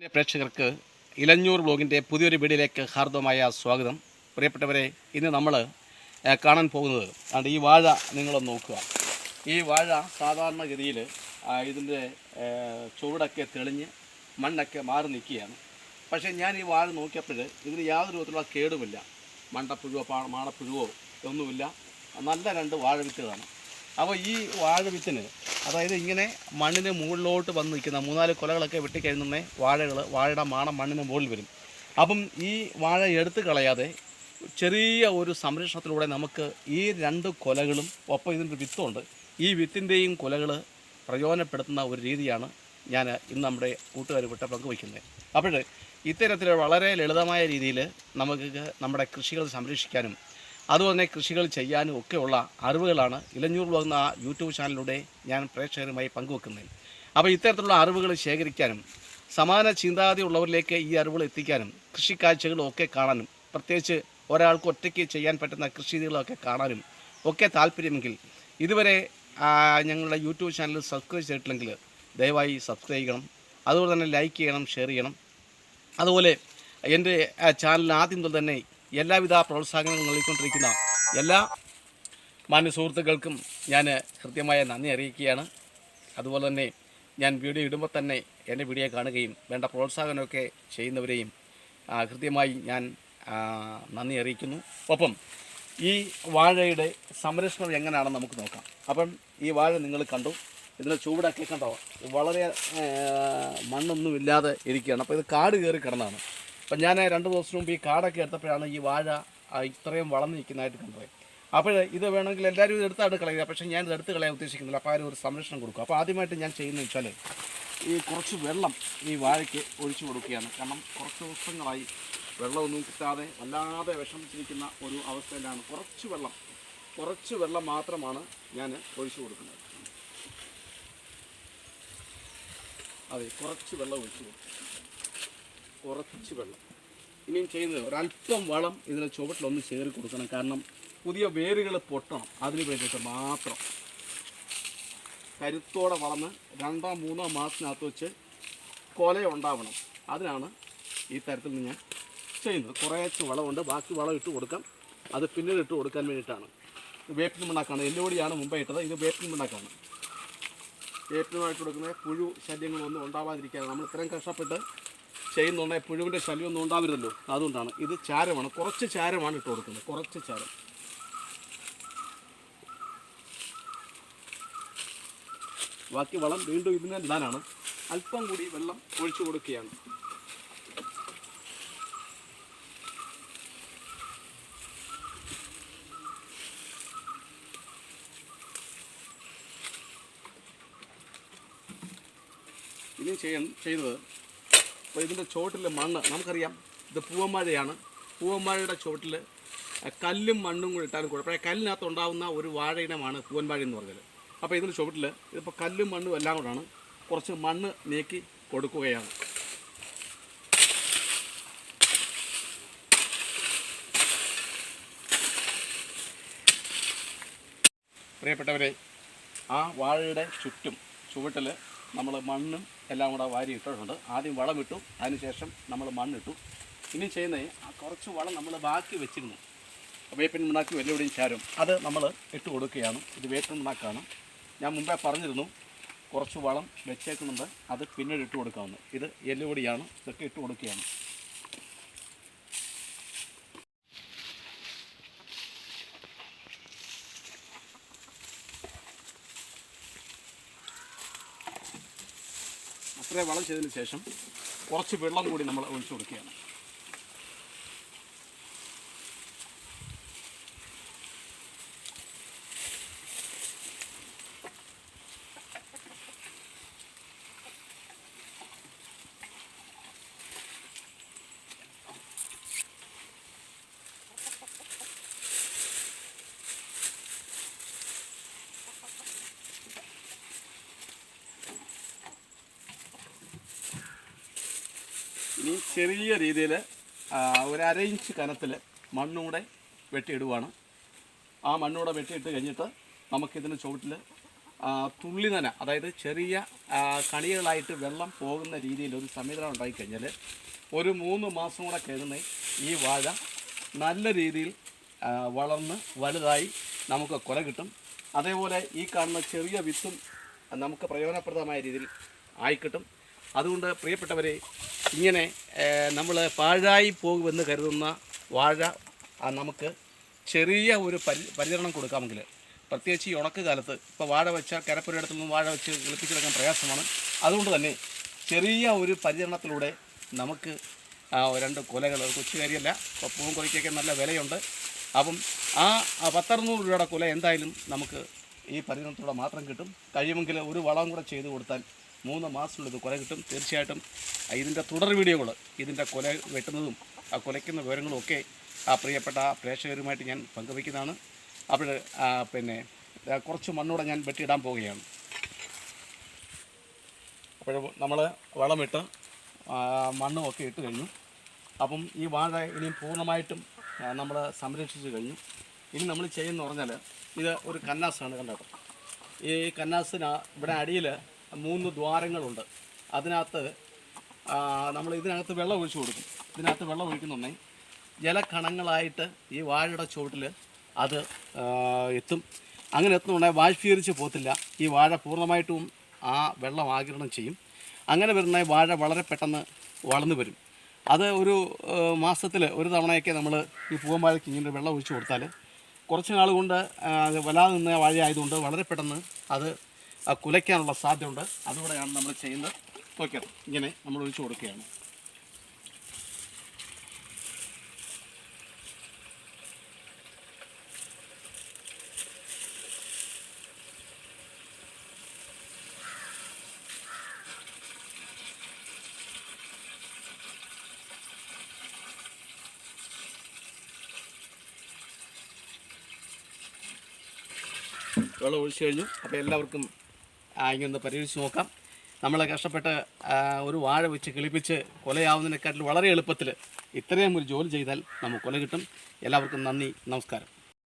പ്രേക്ഷകർക്ക് ഇലഞ്ഞൂർ ബ്ലോഗിന്റെ പുതിയൊരു വീഡിയോയിലേക്ക് ഹാർദവമായ സ്വാഗതം. പ്രിയപ്പെട്ടവരെ ഇന്ന് നമ്മൾ കാണാൻ പോകുന്നത് അതുകൊണ്ട് ഈ വാഴ നിങ്ങളൊന്ന് നോക്കുക. ഈ വാഴ സാധാരണഗതിയിൽ ഇതിന്റെ ചുവടൊക്കെ തെളിഞ്ഞ് മണ്ണൊക്കെ മാറി നിൽക്കുകയാണ്. പക്ഷേ ഞാൻ ഈ വാഴ നോക്കിയപ്പോൾ ഇതിന് യാതൊരു വിധത്തിലുള്ള കേടുമില്ല. മണ്ടപ്പുഴുവോ പാ മാണപ്പുഴുവോ ഒന്നുമില്ല. നല്ല രണ്ട് വാഴ വിത്തുകളാണ് അപ്പോൾ ഈ വാഴ വിത്തിന് അതായത് ഇങ്ങനെ മണ്ണിന് മുകളിലോട്ട് വന്ന് നിൽക്കുന്ന മൂന്നാൽ കൊലകളൊക്കെ വെട്ടിക്കഴിഞ്ഞേ വാഴകൾ വാഴയുടെ മാണം മണ്ണിന് മുകളിൽ വരും. അപ്പം ഈ വാഴ എടുത്ത് കളയാതെ ചെറിയ ഒരു സംരക്ഷണത്തിലൂടെ നമുക്ക് ഈ രണ്ട് കൊലകളും ഒപ്പം ഇതിന്റെ വിത്തുണ്ട് ഈ വിത്തിന്റെയും കൊലകൾ പ്രയോജനപ്പെടുത്തുന്ന ഒരു രീതിയാണ് ഞാൻ ഇന്ന് നമ്മുടെ കൂട്ടുകാരുമായിട്ട് പങ്കുവയ്ക്കുന്നത്. അപ്പോൾ ഇത്തരത്തിൽ വളരെ ലളിതമായ രീതിയിൽ നമുക്ക് നമ്മുടെ കൃഷികൾ സംരക്ഷിക്കാനും അതുപോലെ തന്നെ കൃഷികൾ ചെയ്യാനും ഒക്കെയുള്ള അറിവുകളാണ് ഇലഞ്ഞൂർ എന്ന യൂട്യൂബ് ചാനലിലൂടെ ഞാൻ പ്രേക്ഷകരുമായി പങ്കുവെക്കുന്നത്. അപ്പോൾ ഇത്തരത്തിലുള്ള അറിവുകൾ ശേഖരിക്കാനും സമാന ചിന്താഗതി ഉള്ളവരിലേക്ക് ഈ അറിവുകൾ എത്തിക്കാനും കൃഷിക്കാഴ്ചകളും ഒക്കെ കാണാനും പ്രത്യേകിച്ച് ഒരാൾക്ക് ഒറ്റയ്ക്ക് ചെയ്യാൻ പറ്റുന്ന കൃഷി രീതികളൊക്കെ കാണാനും ഒക്കെ താല്പര്യമെങ്കിൽ ഇതുവരെ ഞങ്ങളുടെ യൂട്യൂബ് ചാനൽ സബ്സ്ക്രൈബ് ചെയ്തിട്ടില്ലെങ്കിൽ ദയവായി സബ്സ്ക്രൈബ് ചെയ്യണം. അതുപോലെ തന്നെ ലൈക്ക് ചെയ്യണം ഷെയർ ചെയ്യണം. അതുപോലെ എന്റെ ചാനലിന് ആദ്യം തന്നെ എല്ലാവിധ പ്രോത്സാഹനങ്ങളും നൽകിക്കൊണ്ടിരിക്കുന്ന എല്ലാ മാന്യ സുഹൃത്തുക്കൾക്കും ഞാൻ കൃത്യമായ നന്ദി അറിയിക്കുകയാണ്. അതുപോലെ തന്നെ ഞാൻ വീഡിയോ ഇടുമ്പോൾ തന്നെ എന്റെ വീഡിയോ കാണുകയും വേണ്ട പ്രോത്സാഹനമൊക്കെ ചെയ്യുന്നവരെയും കൃത്യമായി ഞാൻ നന്ദി അറിയിക്കുന്നു. ഒപ്പം ഈ വാഴയുടെ സംരക്ഷണം എങ്ങനെയാണെന്ന് നമുക്ക് നോക്കാം. അപ്പം ഈ വാഴ നിങ്ങൾ കണ്ടു. ഇതിനെ ചൂടാക്കി കണ്ടോ? വളരെ മണ്ണൊന്നുമില്ലാതെ ഇരിക്കുകയാണ്. അപ്പോൾ ഇത് കാട് കയറി കിടന്നാണ്. അപ്പം ഞാൻ രണ്ട് ദിവസം മുമ്പ് ഈ കാടൊക്കെ എടുത്തപ്പോഴാണ് ഈ വാഴ ഇത്രയും വളർന്നു നിൽക്കുന്നതായിട്ട് കണ്ടത്. അപ്പോൾ ഇത് വേണമെങ്കിൽ എല്ലാവരും ഇത് എടുത്താണ് കളയുക. പക്ഷേ ഞാൻ ഇത് എടുത്ത് കളയാൻ ഉദ്ദേശിക്കുന്നില്ല. അപ്പോൾ ആരും ഒരു സംരക്ഷണം കൊടുക്കും. അപ്പോൾ ആദ്യമായിട്ട് ഞാൻ ചെയ്യുന്നത് വെച്ചാൽ ഈ കുറച്ച് വെള്ളം ഈ വാഴയ്ക്ക് ഒഴിച്ചു കൊടുക്കുകയാണ്. കാരണം കുറച്ച് ദിവസങ്ങളായി വെള്ളമൊന്നും കിട്ടാതെ വല്ലാതെ വിഷമിച്ചിരിക്കുന്ന ഒരു അവസ്ഥയിലാണ് കുറച്ച് വെള്ളം. കുറച്ച് വെള്ളം മാത്രമാണ് ഞാൻ ഒഴിച്ചു കൊടുക്കുന്നത്. അതെ കുറച്ച് വെള്ളം ഒഴിച്ചു കൊടുക്കും. കുറച്ച് വെള്ളം. ഇനിയും ചെയ്യുന്നത് ഒരല്പം വളം ഇതിന് ചുവട്ടിലൊന്ന് ചേറി കൊടുക്കണം. കാരണം പുതിയ വേരുകൾ പൊട്ടണം. അതിന് വേണ്ടിയിട്ട് മാത്രം. കരുത്തോടെ വളർന്ന് രണ്ടോ മൂന്നോ മാസത്തിനകത്ത് വെച്ച് കൊല ഉണ്ടാവണം. അതിനാണ് ഈ തരത്തിൽ നിന്ന് ഞാൻ ചെയ്യുന്നത്. കുറേശ്ശെ വളമുണ്ട്. ബാക്കി വളം ഇട്ട് കൊടുക്കാം. അത് പിന്നീട് ഇട്ട് കൊടുക്കാൻ വേണ്ടിയിട്ടാണ്. വേപ്പിൻ മണ്ണാക്കാണ് എല്ലുപൊടിയാണ് മുമ്പേ ഇട്ടത്. ഇത് വേപ്പിൻ മണ്ണാക്കാണ് വേപ്പിനുമായിട്ട് കൊടുക്കുന്ന പുഴു ശല്യങ്ങളൊന്നും ഉണ്ടാവാതിരിക്കാതെ നമ്മൾ ഇത്രയും കഷ്ടപ്പെട്ട് ചെയ്യുന്നുണ്ടെങ്കിൽ പുഴുവിന്റെ ശല്യമൊന്നും ഉണ്ടാവരുതല്ലോ. അതുകൊണ്ടാണ്. ഇത് ചാരമാണ്. കുറച്ച് ചാരമാണ് ഇട്ട് കൊടുക്കുന്നത്. കുറച്ച് ചാരം. ബാക്കി വളം വീണ്ടും ഇതിനെ ഇടാനാണ്. അല്പം കൂടി വെള്ളം ഒഴിച്ചു കൊടുക്കുകയാണ്. ഇനി ചെയ്യാൻ ചെയ്യുന്നത് അപ്പോൾ ഇതിന്റെ ചുവട്ടിലെ മണ്ണ് നമുക്കറിയാം ഇത് പൂവന്മാഴയാണ് പൂവന്മാഴയുടെ ചുവട്ടിൽ കല്ലും മണ്ണും കൂടി ഇട്ടാലും കുഴപ്പമില്ല കല്ലിനകത്ത് ഉണ്ടാകുന്ന ഒരു വാഴയിനമാണ് പൂവൻവാഴ എന്ന് പറഞ്ഞത്. അപ്പോൾ ഇതിന്റെ ചുവട്ടിൽ ഇതിപ്പോൾ കല്ലും മണ്ണും എല്ലാം കൂടാണ് കുറച്ച് മണ്ണ് നീക്കി കൊടുക്കുകയാണ്. പ്രിയപ്പെട്ടവരെ ആ വാഴയുടെ ചുറ്റും ചുവട്ടിൽ നമ്മൾ മണ്ണും എല്ലാം കൂടെ വാരി ഇട്ടിട്ടുണ്ട് ആദ്യം വളമിട്ടു അതിനുശേഷം നമ്മൾ മണ്ണിട്ടു. ഇനി ചെയ്യുന്നത് കുറച്ച് വളം നമ്മൾ ബാക്കി വെച്ചിരുന്നു. വേപ്പിൻ മുണാക്ക് വെല്ലുവിളിയും ചാരും. അത് നമ്മൾ ഇട്ട് കൊടുക്കുകയാണ്. ഇത് വേപ്പിൻ മുണാക്കാണ് ഞാൻ മുമ്പേ പറഞ്ഞിരുന്നു കുറച്ച് വളം വെച്ചേക്കുന്നുണ്ട്. അത് പിന്നീട് ഇട്ട് കൊടുക്കാവുന്നു. ഇത് എല്ലുപൊടിയാണ്. ഇതൊക്കെ ഇട്ട് കൊടുക്കുകയാണ്. അത്രയും വളം ചെയ്തതിന് ശേഷം കുറച്ച് വെള്ളം കൂടി നമ്മൾ ഒഴിച്ചു കൊടുക്കുകയാണ്. ഇനി ചെറിയ രീതിയിൽ ഒരു അര ഇഞ്ച് കനത്തിൽ മണ്ണൂടെ വെട്ടിയിടുവാണ്. ആ മണ്ണൂടെ വെട്ടിയിട്ട് കഴിഞ്ഞിട്ട് നമുക്കിതിന് ചുവട്ടിൽ തുള്ളി നന അതായത് ചെറിയ കണികളായിട്ട് വെള്ളം പോകുന്ന രീതിയിൽ ഒരു സംവിധാനം ഉണ്ടായിക്കഴിഞ്ഞാൽ ഒരു മൂന്ന് മാസം കൂടെ കഴിയുന്ന ഈ വാഴ നല്ല രീതിയിൽ വളർന്ന് വലുതായി നമുക്ക് കൊല കിട്ടും. അതേപോലെ ഈ കാണുന്ന ചെറിയ വിത്തും നമുക്ക് പ്രയോജനപ്രദമായ രീതിയിൽ ആയിക്കിട്ടും അതുകൊണ്ട് പ്രിയപ്പെട്ടവരെ ഇങ്ങനെ നമ്മൾ പാഴായി പോകുമെന്ന് കരുതുന്ന വാഴ നമുക്ക് ചെറിയ ഒരു പരി പരിചരണം കൊടുക്കാമെങ്കിൽ പ്രത്യേകിച്ച് ഈ ഉണക്ക് കാലത്ത് ഇപ്പോൾ വാഴ വെച്ചാൽ കരപ്പുരയിടത്തു നിന്നും വാഴ വെച്ച് കിളിപ്പിച്ചെടുക്കാൻ പ്രയാസമാണ്. അതുകൊണ്ട് തന്നെ ചെറിയ ഒരു പരിചരണത്തിലൂടെ നമുക്ക് രണ്ട് കൊലകൾ കൊച്ചു കാര്യമല്ല ഇപ്പോൾ പൂവും കൊലയ്ക്കൊക്കെ നല്ല വിലയുണ്ട്. അപ്പം ആ പത്തറുന്നൂറ് രൂപയുടെ കൊല എന്തായാലും നമുക്ക് ഈ പരിചരണത്തിലൂടെ മാത്രം കിട്ടും. കഴിയുമെങ്കിൽ ഒരു വളം കൂടെ ചെയ്ത് കൊടുത്താൽ മൂന്ന് മാസത്തിനുള്ളിൽ ഇത് കൊല കിട്ടും. തീർച്ചയായിട്ടും ഇതിന്റെ തുടർ വീഡിയോകൾ ഇതിന്റെ കൊല വെട്ടുന്നതും ആ കൊലയ്ക്കുന്ന വിവരങ്ങളും ഒക്കെ ആ പ്രിയപ്പെട്ട പ്രേക്ഷകരുമായിട്ട് ഞാൻ പങ്കുവയ്ക്കുന്നതാണ്. അപ്പോൾ പിന്നെ കുറച്ച് മണ്ണൂടെ ഞാൻ വെട്ടിയിടാൻ പോവുകയാണ്. അപ്പോൾ നമ്മൾ വളമിട്ട് മണ്ണും ഒക്കെ ഇട്ട് കഴിഞ്ഞു. അപ്പം ഈ വാഴ ഇനിയും പൂർണമായിട്ടും നമ്മൾ സംരക്ഷിച്ച് കഴിഞ്ഞു. ഇനി നമ്മൾ ചെയ്യുന്ന പറഞ്ഞാൽ ഇത് ഒരു കന്നാസാണ് കണ്ടോ? ഈ കന്നാസിന് ഇവിടെ അടിയിൽ മൂന്ന് ദ്വാരങ്ങളുണ്ട്. അതിനകത്ത് നമ്മൾ ഇതിനകത്ത് വെള്ളം ഒഴിച്ചു കൊടുക്കും. ഇതിനകത്ത് വെള്ളം ഒഴിക്കുന്നുണ്ടെങ്കിൽ ജലകണങ്ങളായിട്ട് ഈ വാഴയുടെ ചുവട്ടിൽ അത് എത്തും. അങ്ങനെ എത്തുന്നുണ്ടെങ്കിൽ ബാഷ്പീകരിച്ച് പോത്തില്ല. ഈ വാഴ പൂർണമായിട്ടും ആ വെള്ളം ആകിരണം ചെയ്യും. അങ്ങനെ വരുന്ന വാഴ വളരെ പെട്ടെന്ന് വളർന്നു വരും. അത് ഒരു മാസത്തിൽ ഒരു തവണയൊക്കെ നമ്മൾ ഈ പൂവമ്പാഴയ്ക്ക് ഇങ്ങനെ വെള്ളം ഒഴിച്ചു കൊടുത്താൽ കുറച്ച് നാൾ കൊണ്ട് വലാതെ നിന്ന വാഴ ആയതുകൊണ്ട് വളരെ പെട്ടെന്ന് അത് കുലയ്ക്കാനുള്ള സാധ്യതയുണ്ട്. അതുകൂടെയാണ് നമ്മൾ ചെയ്യുന്നത്. ഓക്കെ ഇങ്ങനെ നമ്മൾ ഒഴിച്ചു കൊടുക്കുകയാണ്. വെള്ളം ഒഴിച്ചു കഴിഞ്ഞു. അപ്പോൾ എല്ലാവർക്കും ഇങ്ങനെ പരീക്ഷിച്ച് നോക്കാം. നമ്മൾ കഷ്ടപ്പെട്ട് ഒരു വാഴ വെച്ച് കിളിപ്പിച്ച് കൊലയാവുന്നതിനെക്കാട്ടിൽ വളരെ എളുപ്പത്തിൽ ഇത്രയും ഒരു ജോലി ചെയ്താൽ നമുക്ക് കൊല കിട്ടും. എല്ലാവർക്കും നന്ദി നമസ്കാരം.